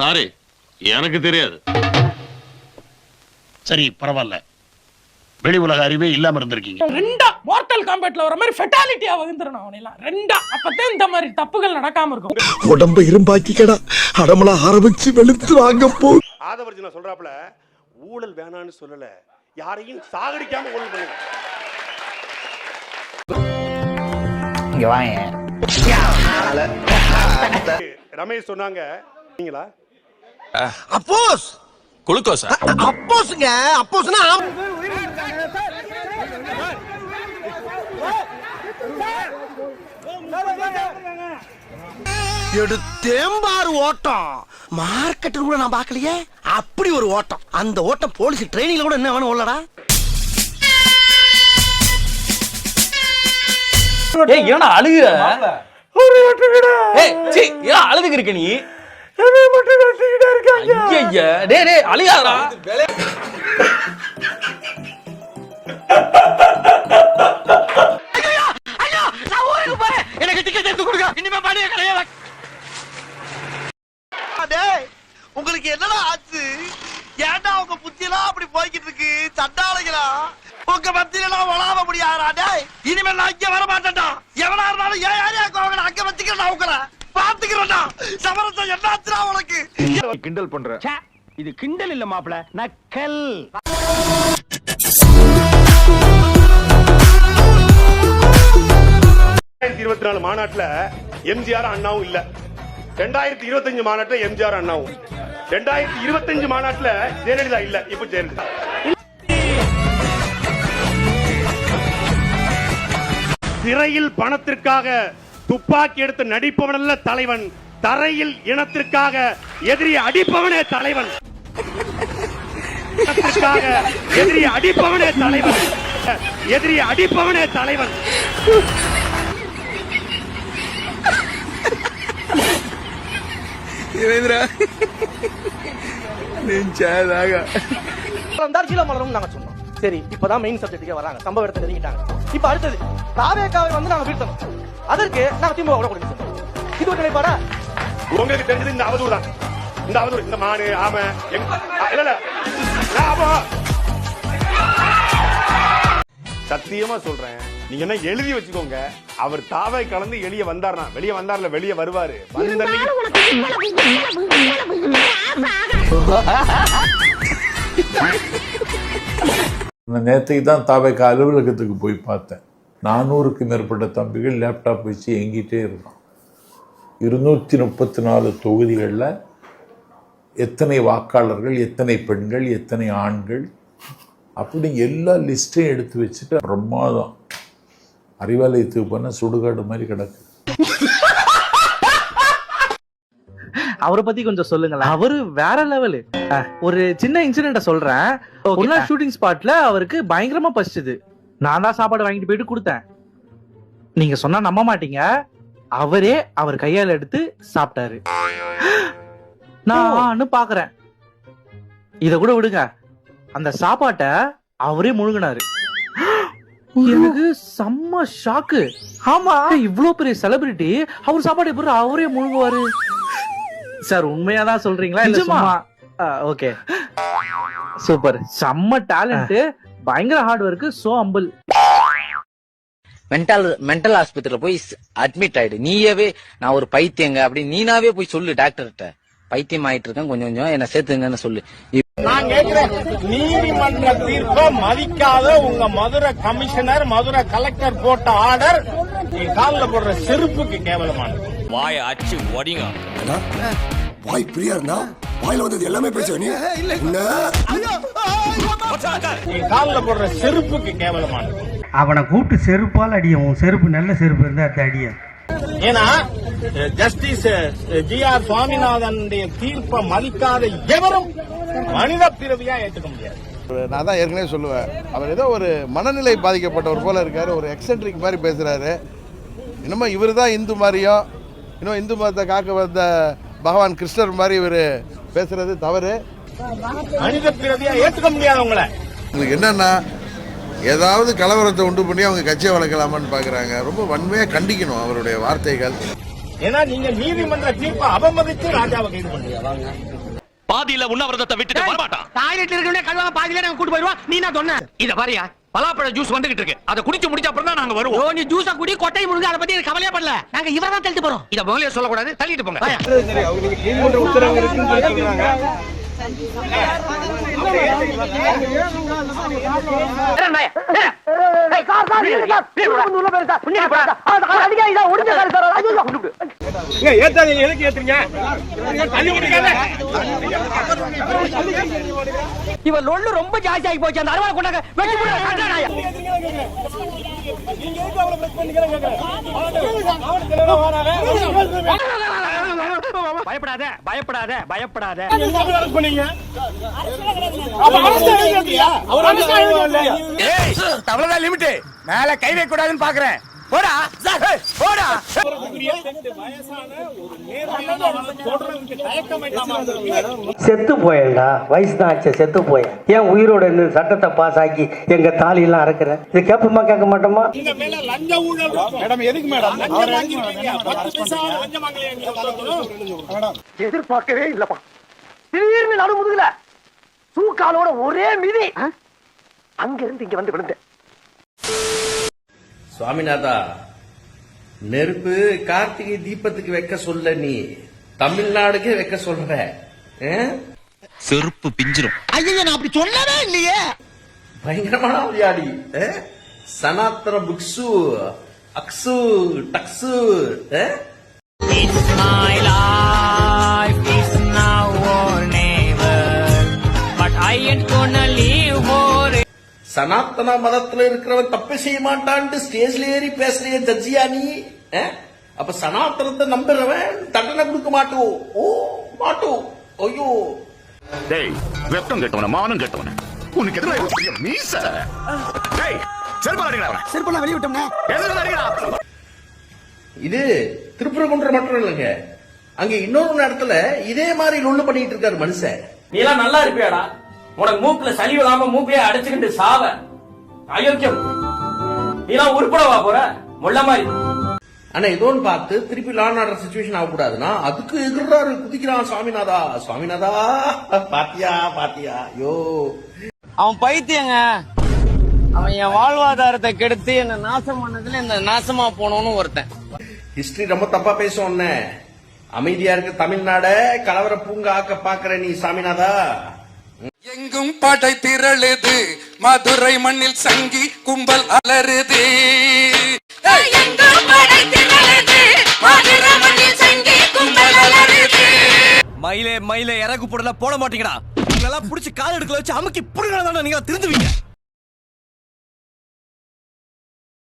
Sorry எனக்கு தெரியாது. சரி பரவாயில்ல. வெளி உலக அறிவே இல்லாம இருந்திருக்கீங்க. ரெண்டா மார்டல் காம்பேட்ல வர மாதிரி ஃபெட்டாலிட்டியா வகுந்துறணும் அவனெல்லாம் ரெண்டா அப்பதான் இந்த மாதிரி தப்புகள் நடக்காம இருக்கும். உடம்ப இரும்பாக்கிக்கடா. அடமலா ஆரம்பிச்சு வெளுத்து வாங்க போ. ஆதவர்ஜுனா சொல்றாப்புல ஊழல் வேணான்னு சொல்லல. யாரையும் சாகடிக்காம ஊழல் பண்ணுங்க. இங்க வாங்க. ரமேஷ் சொன்னாங்க நீங்களா? அப்போஸ். குளுக்கோஸா? அப்போஸ்ங்க. அப்போஸ்னா எடுத்தேம்பாரு ஓட்டம். மார்க்கெட்டு கூட நான் பார்க்கலையே. அப்படி ஒரு ஓட்டம். அந்த ஓட்டம் போலீஸ் ட்ரைனிங்ல கூட என்ன வேணும் உள்ளடா ஏய் ஏன்னா அழுகுற? ஏய் சீ ஏன் அழுதுக்கு இருக்க நீ? ஐயய்ய டேய் டேய் அழுகாதடா. எனக்கு டிக்கெட் எடுத்து கொடுங்க. இனிமே பாடிய கிடையாது டேய் உங்களுக்கு என்னடா ஆச்சு? ஏன்டா உங்க புத்தியெல்லாம் அப்படி போய்கிட்டு இருக்கு? சண்டாளைகளா? உங்க மத்தியிலாம் வளாவ முடியாதா? டேய் இனிமேல் நான் இங்க வர மாட்டேன்டா சமரசம் என்னாச்சுடா உனக்கு? கிண்டல் பண்ற. இது கிண்டல் இல்ல மாப்ள நக்கல். இருபத்தி நாலு மாநாட்டுல எம்ஜிஆர் அண்ணாவும் இல்ல. ரெண்டாயிரத்தி இருபத்தஞ்சு மாநாட்டுல எம்ஜிஆர் அண்ணாவும். ரெண்டாயிரத்தி இருபத்தஞ்சு மாநாட்டுல ஜெயலலிதா இல்ல இப்ப ஜெயலலிதா. திரையில் பணத்திற்காக துப்பாக்கி எடுத்து நடிப்பவனல்ல தலைவன் தரையில் இனத்திற்காக எதிரி அடிப்பவனே தலைவன். இனத்திற்காக எதிரி அடிப்பவனே தலைவன். எதிரி அடிப்பவனே தலைவன். கீழே மலரும் நாங்க சொன்னோம். சரி இப்பதான் மெயின் சப்ஜெக்ட்டுக்கே வராங்க. சம்பவ இடத்தை நெருங்கிட்டாங்க. இப்ப அடுத்தது தாவேக்காவை வந்து நாங்க வீழ்த்தணும். அதற்கு நாங்க திமுக கூட கொடுக்க இது ஒரு நிலைப்பாடா? உங்களுக்கு தெரிஞ்சது இந்த அவதூறு தான். இந்த அவதூறு. இந்த மானு ஆம இல்ல இல்ல. சத்தியமா சொல்றேன். நீங்க என்ன எழுதி வச்சுக்கோங்க. அவர் தாவை கலந்து வெளியே வந்தார்னா வெளியே வந்தார்ல வெளியே வருவாரு. நேற்றுக்கு தான் தாவைக்கு அலுவலகத்துக்கு போய் பார்த்தேன். நானூறுக்கு மேற்பட்ட தம்பிகள் லேப்டாப் வச்சு எங்கிட்டே இருக்கான் இருநூற்றி முப்பத்தி நாலு தொகுதிகளில் எத்தனை வாக்காளர்கள் எத்தனை பெண்கள் எத்தனை ஆண்கள் அப்படி எல்லா லிஸ்ட்டையும் எடுத்து வச்சுட்டு பிரமாதம் அறிவாலயத்துக்கு போனால் சுடுகாடு மாதிரி கிடக்கு. அவரை பத்தி கொஞ்சம் சொல்லுங்களேன். அவரு வேற லெவலு. ஒரு சின்ன இன்சிடென்ட சொல்றேன். ஒரு நாள் ஷூட்டிங் ஸ்பாட்ல அவருக்கு பயங்கரமா பசிச்சது. நான் தான் சாப்பாடு வாங்கிட்டு போயிட்டு கொடுத்தேன். நீங்க சொன்னா நம்ப மாட்டீங்க. அவரே அவர் கையால எடுத்து சாப்பிட்டாரு. நான் பாக்குறேன். இத கூட விடுங்க. அந்த சாப்பாட்டை அவரே முழுங்கினாரு. எனக்கு செம்ம ஷாக்கு ஆமா. இவ்ளோ பெரிய செலிபிரிட்டி அவர் சாப்பாடு எப்படி அவரே முழுங்குவாரு? சார் உண்மையா தான் சொல்றீங்களா இல்ல சும்மா? ஓகே. சூப்பர். செம்ம டேலண்ட் பயங்கர ஹார்ட் ஒர்க் சோ அம்பிள் மென்டல் மென்டல் ஆஸ்பத்திரியில போய் அட்மிட் ஆயிடு. நீயவே நான் ஒரு பைத்தியங்க அப்படி நீனாவே போய் சொல்லு டாக்டர்கிட்ட. பைத்தியம் ஆயிட்டு இருக்கேன் கொஞ்சம் கொஞ்சம் என்ன சேர்த்துங்கன்னு சொல்லு. நான் கேட்கிறேன் நீதிமன்ற தீர்ப்பை மதிக்காத உங்க மதுரை கமிஷனர் மதுரை கலெக்டர் போட்ட ஆர்டர் நீ காலில் போடுற செருப்புக்கு கேவலமானது வாய அச்சு ஒடிங்க. வாய் பிரியா இருந்தா வாயில வந்தது எல்லாமே நீ. நீ காலில் போடுற செருப்புக்கு கேவலமானது அவனை கூப்பிட்டு செருப்பால் அடியும் உன் செருப்பு நல்ல செருப்பு இருந்தா அது அடியும் ஏன்னா ஜஸ்டிஸ் ஜி ஆர் சுவாமிநாதனுடைய தீர்ப்பை மதிக்காத எவரும் மனித பிறவியா ஏற்றுக்க முடியாது. நான் தான் ஏற்கனவே சொல்லுவேன். அவர் ஏதோ ஒரு மனநிலை பாதிக்கப்பட்டவர் போல இருக்காரு. ஒரு எக்ஸென்ட்ரிக் மாதிரி பேசுறாரு. என்னமோ இவர் தான் இந்து மாதிரியும் இன்னும் இந்து மதத்தை காக்க வந்த பகவான் கிருஷ்ணர் மாதிரி இவர் பேசுறது தவறு. மனித பிறவியா ஏற்றுக்க முடியாது உங்களை உங்களுக்கு என்னன்னா ஏதாவது கலவரத்தை உண்டு பண்ணி அவங்க கட்சியை வளர்க்கலாமான்னு பார்க்குறாங்க. ரொம்ப வன்மையாக கண்டிக்கணும் அவருடைய வார்த்தைகள். ஏன்னா நீங்க நீதிமன்ற தீர்ப்பை அவமதித்து ராஜாவை கைது பண்றீங்க பாதியில உண்ணாவிரதத்தை விட்டுட்டு வரமாட்டான். டாய்லெட்ல இருக்கவனே கழுவாம பாதியில நாங்க கூட்டு போயிருவோம் நீ நான் சொன்ன? இத பாரியா பலாப்பழ ஜூஸ் வந்துகிட்டு இருக்கு. அதை குடிச்சு முடிச்ச அப்புறம் தான் நாங்க வருவோம். நீ ஜூஸா குடி கொட்டை முழுங்க அதை பத்தி கவலையே படல. நாங்க இவரை தான் தள்ளிட்டு போறோம். இத முதல்ல சொல்லக்கூடாது தள்ளிட்டு போங்க. ஏத்தாதீங்க எதுக்கு ஏத்துறீங்க தள்ளி விடுங்க இவன் லொள்ளு ரொம்ப ஜாஸ்தி ஆகி போச்சு. அந்த அறுவாள் கொண்டாங்க வெட்டி போடுங்க பயப்படாத பயப்படாத பயப்படாத. அவ்வளவுதான் லிமிட் மேல கை வைக்க கூடாதுன்னு பாக்குறேன். போடா. ஏய், போடா. செத்து போயேன்டா. வயசு தான் ஆச்சு செத்து போயேன். ஏன் உயிரோட சட்டத்தை பாஸ் ஆக்கி எங்க தாலி எல்லாம் அறுக்கிற? இது கேட்போமா கேட்க மாட்டோமா எதிர்பார்க்கவே இல்லப்பா. திடீர்னு நடு முதுகுல தூக்காலோட ஒரே மிதி. அங்க இருந்து இங்க வந்து விழுந்தேன். சுவாமிநாதா நெருப்பு கார்த்திகை தீபத்துக்கு வைக்க சொல்ல நீ. தமிழ்நாடுக்கே வைக்க சொல்ற? செருப்பு பிஞ்சிரும். ஐயோ நான் அப்படி சொல்லவே இல்லையே. பயங்கரமான விளையாடி? சனாத்தன புக்ஸு அக்ஸு டக்ஸு சனாத்தன மதத்துல இருக்கிறவன் தப்பு செய்ய மாட்டான்ட்டு ஸ்டேஜ்ல ஏறி பேசுறிய ஜட்ஜியா நீ? அப்ப சனாத்தனத்தை நம்புறவன் தண்டனை கொடுக்க மாட்டோம் ஓ மாட்டோம் ஐயோ. டேய் வெப்பம் கெட்டவன மானம் கெட்டவன. உனக்கு எதிராக மீச? டேய் செருப்பால் அடிங்களா அவனை. செருப்பெல்லாம் வெளிய விட்டோம்னா. எதிராக அடிங்களா இது திருப்பரங்குன்றம் மட்டும் இல்லைங்க. அங்க இன்னொரு இடத்துல இதே மாதிரி லொள்ளு பண்ணிட்டு இருக்காரு மனுஷன். நீ எல்லாம் நல்லா இருப்பியாடா? உனக்கு மூக்குல சளி விழாம மூக்கையே அடைச்சுக்கிட்டு சாவ. அயோக்கியம். நீ எல்லாம் உருப்படவா போற? முள்ள மாதிரி. ஆனா ஏதோன்னு பார்த்து திருப்பி லா ஆர்டர் சுச்சுவேஷன் ஆகக்கூடாதுன்னா அதுக்கு எதிர்றாரு குதிக்கிறான் சுவாமிநாதா. சுவாமிநாதா பாத்தியா பாத்தியா? யோ அவன் பைத்தியங்க. அவன் என் வாழ்வாதாரத்தை கெடுத்து என்ன நாசம் பண்ணதுல இந்த நாசமா போனவனு ஒருத்தன். ஹிஸ்டரி ரொம்ப தப்பா பேசும் அமைதியா இருக்க தமிழ்நாட கலவர பூங்கா ஆக்க பாக்குற நீ சாமிநாதா எங்கும் படை திரளுது. மதுரை மண்ணில் சங்கி கும்பல் அலறுது. மயிலே மயிலே இறகு போடல போட மாட்டீங்கடா. இதெல்லாம் புடிச்சு கால் எடுக்கல வச்சு அமுக்கி புடுங்கடா நீங்க திருந்துவீங்க.